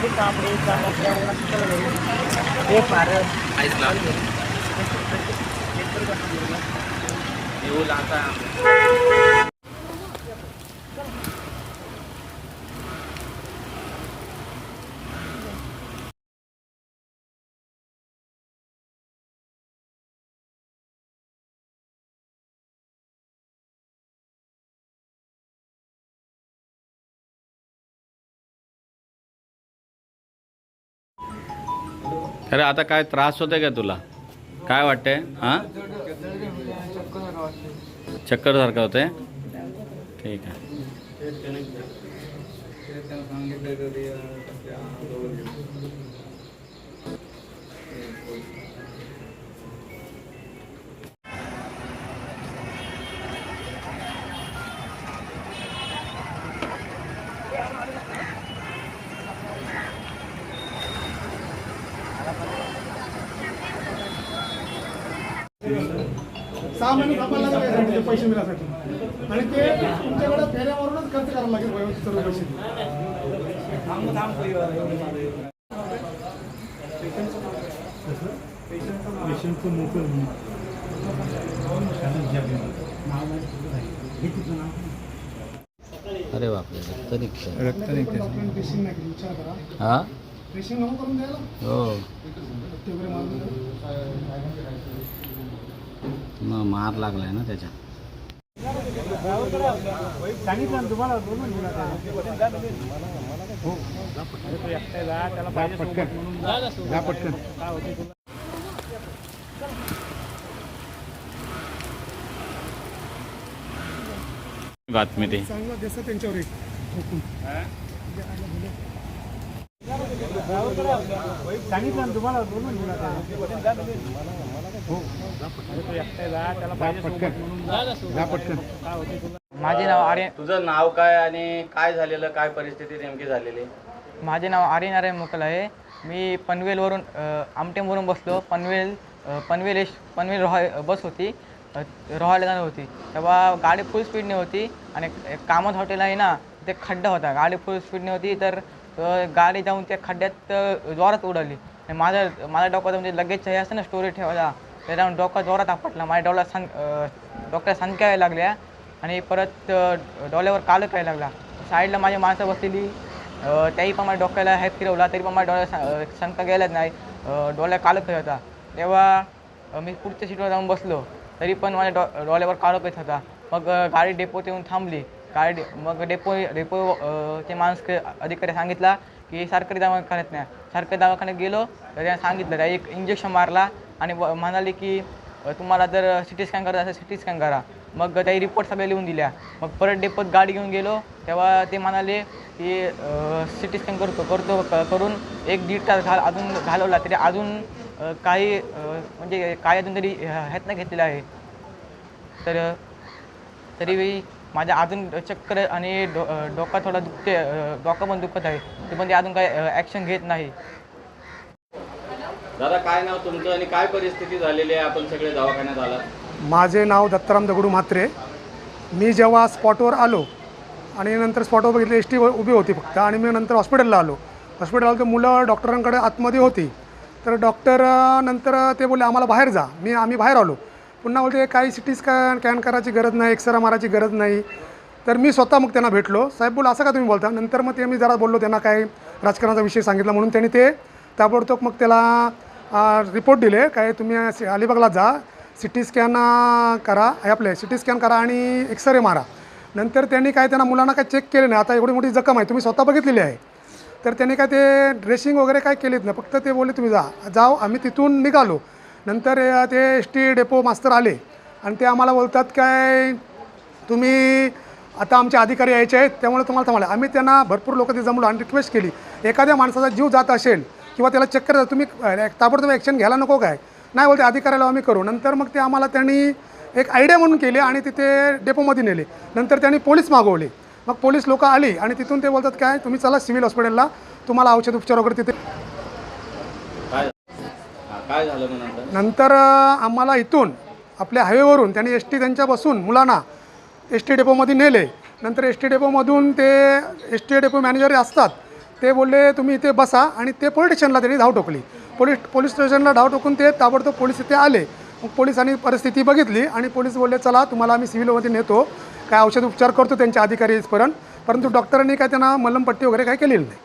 कोंबडी कांबडी हे फार येऊ लागता अरे आता काय त्रास होते का तुला? काय वाटतंय? हां? चक्कर सारखं होते ठीक आहे. सहा महिने थांबायला लागेल यासाठी ते पैसे मिळासाठी आणि ते तुमच्याकडे फेऱ्यावरूनच खर्च करायला लागेल सर्व पैसे. अरे बापरे रक्त केली विचार करा. हां? हो ते वगैरे मारून द्यायला. मग मार लागलाय ना त्याच्या सांगितलं ना पटकन बातमी ती त्यांच्यावर. सांगितलं ना तुम्हाला बोलून दिला जा पटकन. माझे नाव आर्यन तुझं नाव काय आणि काय झालेलं काय परिस्थिती नेमकी झालेली? माझे नाव आर्यन आर्यन मुकल आहे. मी पनवेलवरून अ, आमटेमवरून बसलो. पनवेल अ, पनवेल एश पनवेल रोहा बस होती. अ, रोहायला जाणार होती. तेव्हा गाडी फुल स्पीडने होती. आणि एक कामत हॉटेल आहे ना ते खड्डा होता. गाडी फुल स्पीडने होती. तर तर गाडी जाऊन त्या खड्ड्यात जोरात उडाली आणि माझ्या माझ्या डोक्यात म्हणजे लगेच हे असं ना स्टोरी ठेवायला. ते जाऊन डोका जोरात आपटला. माझ्या डोळ्यात सं अ, डोक्यात यायला लागल्या. आणि परत डोळ्यावर कालक यायला लागला. साईडला माझी माणसं बसलेली. त्याही पण माझ्या डोक्याला हॅप फिरवला. तरी पण माझ्या डोळ्या शंका गेलाच नाही. डोळ्या कालक येत होता. तेव्हा मी पुढच्या सीटवर जाऊन बसलो. तरी पण माझ्या डो डोळ्यावर काळोख येत होता. मग गाडी डेपोत येऊन थांबली. काय मग डेपो डेपो ते माणूस अधिकारी सांगितला की सरकारी दवाखान्यात नाही सरकारी दवाखान्यात गेलो तर त्याने सांगितलं त्या एक इंजेक्शन मारला आणि व- म्हणाले की तुम्हाला जर सी टी स्कॅन करायचं असेल सी टी स्कॅन करा. मग त्याही रिपोर्ट सगळे लिहून दिल्या. मग परत डेपोत गाडी घेऊन गेलो. तेव्हा ते म्हणाले की सी टी स्कॅन करतो करतो करून एक दीड तास घाल अजून घालवला तरी अजून काही म्हणजे काय अजून तरी ह्यातनं घेतलेलं आहे. तर तरी माझ्या अजून चक्कर आणि डो डोका थोडा दुखते डोकं पण दुखत आहे. ते पण ते अजून काही ॲक्शन घेत नाही. दादा काय नाव तुमचं आणि काय परिस्थिती झालेली आहे? आपण सगळे दवाखान्यात आला माझे नाव दत्ताराम दगडू म्हात्रे. मी जेव्हा स्पॉटवर आलो आणि नंतर स्पॉटवर बघितलं एस टी उभी होती फक्त आणि मी नंतर हॉस्पिटलला आलो. हॉस्पिटल आलो तर मुलं डॉक्टरांकडे आतमध्ये होती. तर डॉक्टर नंतर ते बोलले आम्हाला बाहेर जा. मी आम्ही बाहेर आलो. पुन्हा बोलते काही सी टी स्कॅन कॅन करायची गरज नाही एक्सरा मारायची गरज नाही. तर मी स्वतः मग त्यांना भेटलो. साहेब बोल असं का तुम्ही बोलता? नंतर मग ते मी जरा बोललो त्यांना काय राजकारणाचा विषय सांगितला म्हणून. त्यांनी ते ताबडतोब मग त्याला रिपोर्ट दिले काय तुम्ही अलिबागला जा सी टी स्कॅन करा आपले सी टी स्कॅन करा आणि एक्सरे मारा. नंतर त्यांनी काय त्यांना मुलांना काय चेक केले नाही. आता एवढी मोठी जखम आहे तुम्ही स्वतः बघितलेली आहे. तर त्यांनी काय ते ड्रेसिंग वगैरे काय केलीत नाही फक्त ते बोलले तुम्ही जा जाओ आम्ही तिथून निघालो. नंतर ते एस टी डेपो मास्तर आले आणि ते आम्हाला बोलतात काय तुम्ही आता आमचे अधिकारी यायचे आहेत त्यामुळे तुम्हाला थांबला आम्ही त्यांना भरपूर लोक ते जमलो आणि रिक्वेस्ट केली. एखाद्या माणसाचा जीव जात असेल किंवा त्याला चक्कर येत, तुम्ही ताबडतोब ॲक्शन घ्यायला नको काय? नाही बोलते अधिकाऱ्याला आम्ही करू. नंतर मग ते आम्हाला त्यांनी एक आयडिया म्हणून केली आणि तिथे डेपोमध्ये नेले. नंतर त्यांनी पोलीस मागवले. मग पोलीस लोक आली आणि तिथून ते बोलतात काय तुम्ही चला सिव्हिल हॉस्पिटलला तुम्हाला औषध उपचार वगैरे तिथे काय झालं मग नंतर? नंतर आम्हाला इथून आपल्या हायवेवरून त्यांनी एस टी त्यांच्या बसून मुलांना एस टी डेपोमध्ये नेले. नंतर एस टी डेपोमधून ते एस टी डेपो मॅनेजर असतात ते बोलले तुम्ही इथे बसा. आणि ते पोलीस स्टेशनला त्यांनी धाव टोकली. पोलीस पोलीस स्टेशनला धाव टोकून ते ताबडतोब पोलीस इथे आले. मग पोलिसांनी परिस्थिती बघितली आणि पोलीस बोलले चला तुम्हाला आम्ही सिव्हिलमध्ये नेतो. काय औषध उपचार करतो त्यांच्या अधिकारी इथपर्यंत. परंतु डॉक्टरांनी काय त्यांना मलमपट्टी वगैरे काय केलेली नाही.